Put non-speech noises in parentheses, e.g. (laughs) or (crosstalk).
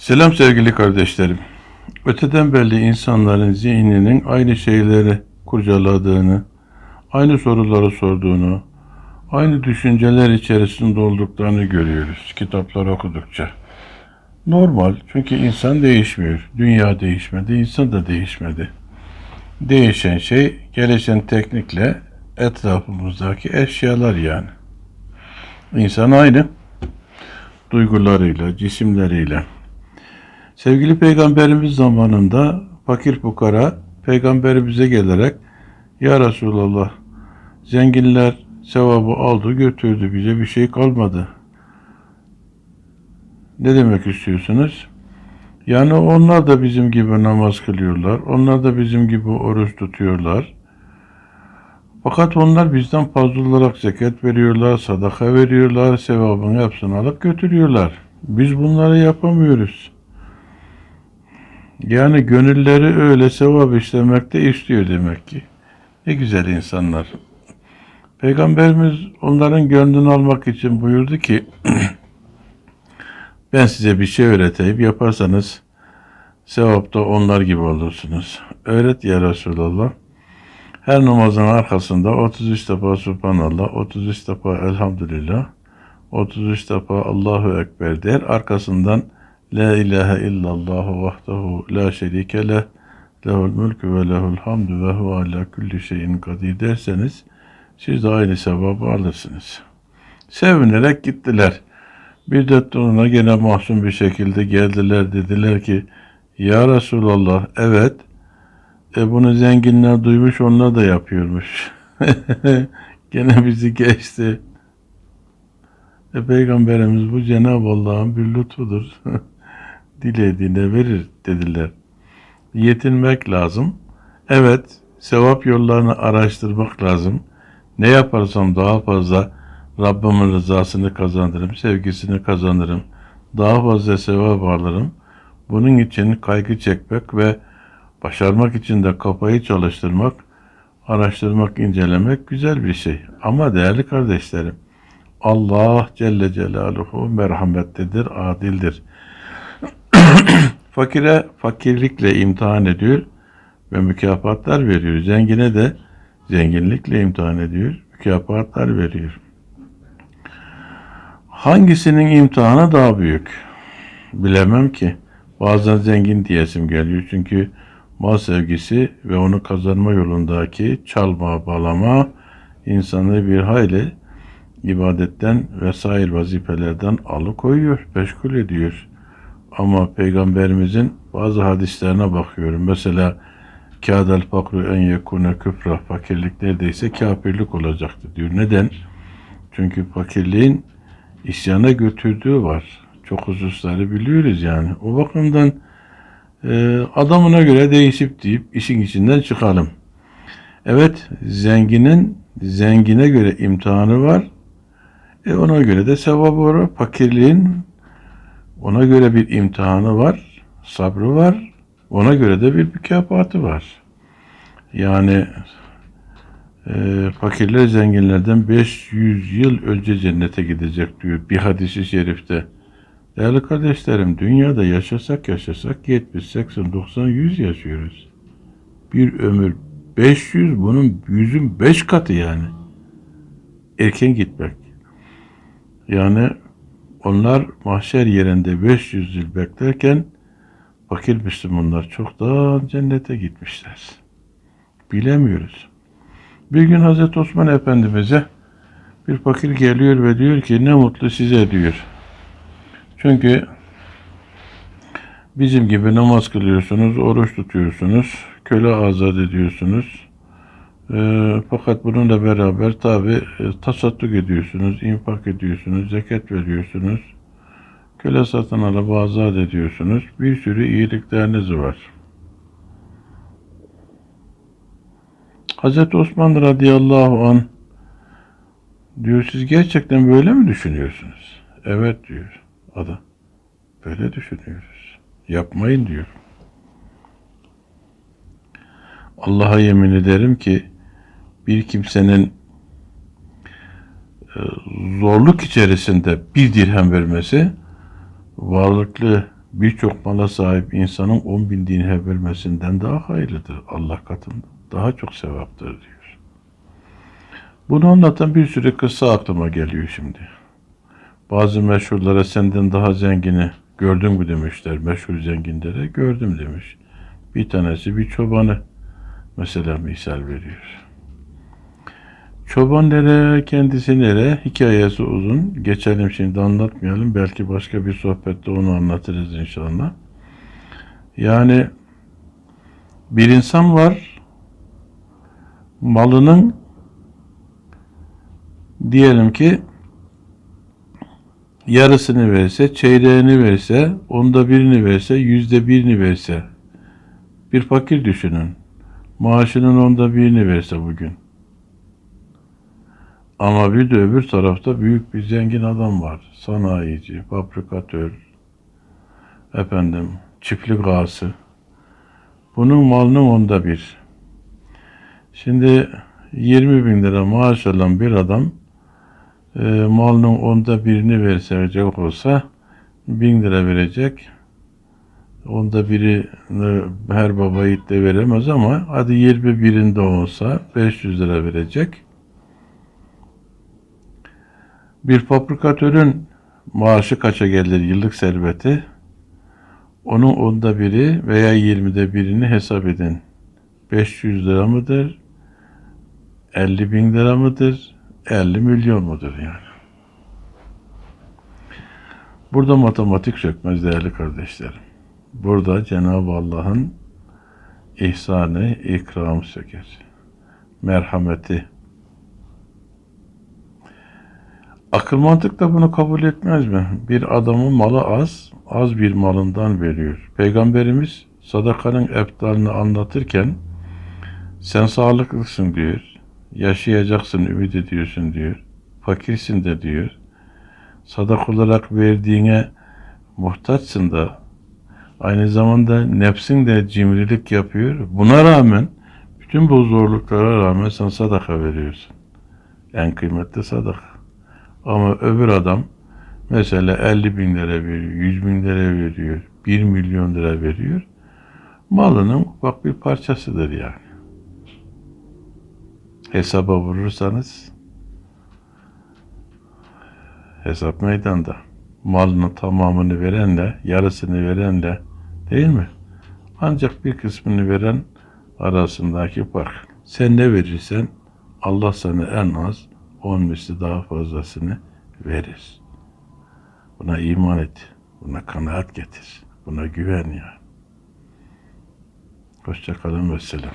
Selam sevgili kardeşlerim. Öteden belli insanların zihninin aynı şeyleri kurcaladığını, aynı soruları sorduğunu, aynı düşünceler içerisinde olduklarını görüyoruz kitaplar okudukça. Normal çünkü insan değişmiyor. Dünya değişmedi, insan da değişmedi. Değişen şey gelişen teknikle etrafımızdaki eşyalar yani. İnsan aynı. Duygularıyla, cisimleriyle. Sevgili Peygamberimiz zamanında fakir fukara Peygamberimize gelerek Ya Resulallah zenginler sevabı aldı götürdü bize bir şey kalmadı. Ne demek istiyorsunuz? Yani onlar da bizim gibi namaz kılıyorlar. Onlar da bizim gibi oruç tutuyorlar. Fakat onlar bizden fazla olarak zekat veriyorlar, sadaka veriyorlar, sevabını hepsini alıp götürüyorlar. Biz bunları yapamıyoruz. Yani gönülleri öyle sevap işlemekte istiyor demek ki. Ne güzel insanlar. Peygamberimiz onların gönlünü almak için buyurdu ki (clears throat) ben size bir şey öğreteyim yaparsanız sevapta onlar gibi olursunuz. Öğret ya Resulallah. Her namazın arkasında 33 defa Subhanallah, 33 defa Elhamdülillah, 33 defa Allahu Ekber der. Arkasından La ilahe illallah vahdehu la şerike leh lehul mülkü ve lehul hamdü ve huve ala kulli şeyin kadir derseniz siz de aynı sevabı alırsınız. Sevinerek gittiler. Bir de sonra gene mahzun bir şekilde geldiler dediler ki Ya Resulallah evet e bunu zenginler duymuş onlar da yapıyormuş. (laughs) gene bizi geçti. E, Peygamberimiz bu Cenab-ı Allah'ın bir lütfudur. (laughs) Dilediğine verir dediler. Yetinmek lazım. Evet, sevap yollarını araştırmak lazım. Ne yaparsam daha fazla Rabbimin rızasını kazanırım, sevgisini kazanırım. Daha fazla sevap alırım. Bunun için kaygı çekmek ve başarmak için de kafayı çalıştırmak, araştırmak, incelemek güzel bir şey. Ama değerli kardeşlerim, Allah Celle Celaluhu merhametlidir, adildir. Fakire fakirlikle imtihan ediyor ve mükafatlar veriyor. Zengine de zenginlikle imtihan ediyor, mükafatlar veriyor. Hangisinin imtihanı daha büyük? Bilemem ki. Bazen zengin diyesim geliyor çünkü mal sevgisi ve onu kazanma yolundaki çalma, balama insanı bir hayli ibadetten vesaire vazifelerden alıkoyuyor, meşgul ediyor. Ama Peygamberimizin bazı hadislerine bakıyorum. Mesela kâdel fakru en yekune küfra fakirlik neredeyse kafirlik olacaktı diyor. Neden? Çünkü fakirliğin isyana götürdüğü var. Çok hususları biliyoruz yani. O bakımdan e, adamına göre değişip deyip işin içinden çıkalım. Evet, zenginin zengine göre imtihanı var. E ona göre de sevabı var. Fakirliğin ona göre bir imtihanı var, sabrı var. Ona göre de bir mükafatı var. Yani e, fakirler zenginlerden 500 yıl önce cennete gidecek diyor bir hadisi şerifte. Değerli kardeşlerim dünyada yaşasak yaşasak 70, 80, 90, 100 yaşıyoruz. Bir ömür 500 bunun yüzün 5 katı yani. Erken gitmek. Yani onlar mahşer yerinde 500 yıl beklerken fakir Müslümanlar çoktan cennete gitmişler. Bilemiyoruz. Bir gün Hazreti Osman Efendimiz'e bir fakir geliyor ve diyor ki ne mutlu size diyor. Çünkü bizim gibi namaz kılıyorsunuz, oruç tutuyorsunuz, köle azat ediyorsunuz. Ee, fakat bununla beraber tabi e, tasadduk ediyorsunuz, infak ediyorsunuz, zekat veriyorsunuz. Köle satın alıp azat ediyorsunuz. Bir sürü iyilikleriniz var. Hazreti Osman radıyallahu an diyor siz gerçekten böyle mi düşünüyorsunuz? Evet diyor adam. Böyle düşünüyoruz. Yapmayın diyor. Allah'a yemin ederim ki bir kimsenin e, zorluk içerisinde bir dirhem vermesi varlıklı birçok mala sahip insanın on bin dinhe vermesinden daha hayırlıdır Allah katında. Daha çok sevaptır diyor. Bunu anlatan bir sürü kıssa aklıma geliyor şimdi. Bazı meşhurlara senden daha zengini gördün mü demişler meşhur zenginlere. Gördüm demiş. Bir tanesi bir çobanı mesela misal veriyor. Çoban nere, kendisi nere, hikayesi uzun. Geçelim şimdi anlatmayalım. Belki başka bir sohbette onu anlatırız inşallah. Yani bir insan var, malının diyelim ki yarısını verse, çeyreğini verse, onda birini verse, yüzde birini verse. Bir fakir düşünün. Maaşının onda birini verse bugün. Ama bir de öbür tarafta büyük bir zengin adam var. Sanayici, fabrikatör, efendim, çiftlik ağası. Bunun malının onda bir. Şimdi 20 bin lira maaş alan bir adam e, malının onda birini verecek olsa bin lira verecek. Onda biri e, her baba yiğit de veremez ama hadi 20 birinde olsa 500 lira verecek. Bir fabrikatörün maaşı kaça gelir yıllık serveti? Onun onda biri veya yirmide birini hesap edin. 500 lira mıdır? 50 bin lira mıdır? 50 milyon mudur yani? Burada matematik sökmez değerli kardeşlerim. Burada Cenab-ı Allah'ın ihsanı, ikramı söker. Merhameti, Akıl mantık da bunu kabul etmez mi? Bir adamın malı az, az bir malından veriyor. Peygamberimiz sadakanın eftalını anlatırken sen sağlıklısın diyor. Yaşayacaksın, ümit ediyorsun diyor. Fakirsin de diyor. Sadak olarak verdiğine muhtaçsın da aynı zamanda nefsin de cimrilik yapıyor. Buna rağmen bütün bu zorluklara rağmen sen sadaka veriyorsun. En kıymetli sadaka. Ama öbür adam mesela 50 bin lira veriyor, 100 bin lira veriyor, 1 milyon lira veriyor. Malının bak bir parçasıdır yani. Hesaba vurursanız hesap meydanda. Malının tamamını verenle, yarısını verenle değil mi? Ancak bir kısmını veren arasındaki fark. Sen ne verirsen Allah sana en az on misli daha fazlasını verir. Buna iman et. Buna kanaat getir. Buna güven ya. Hoşça kalın ve selam.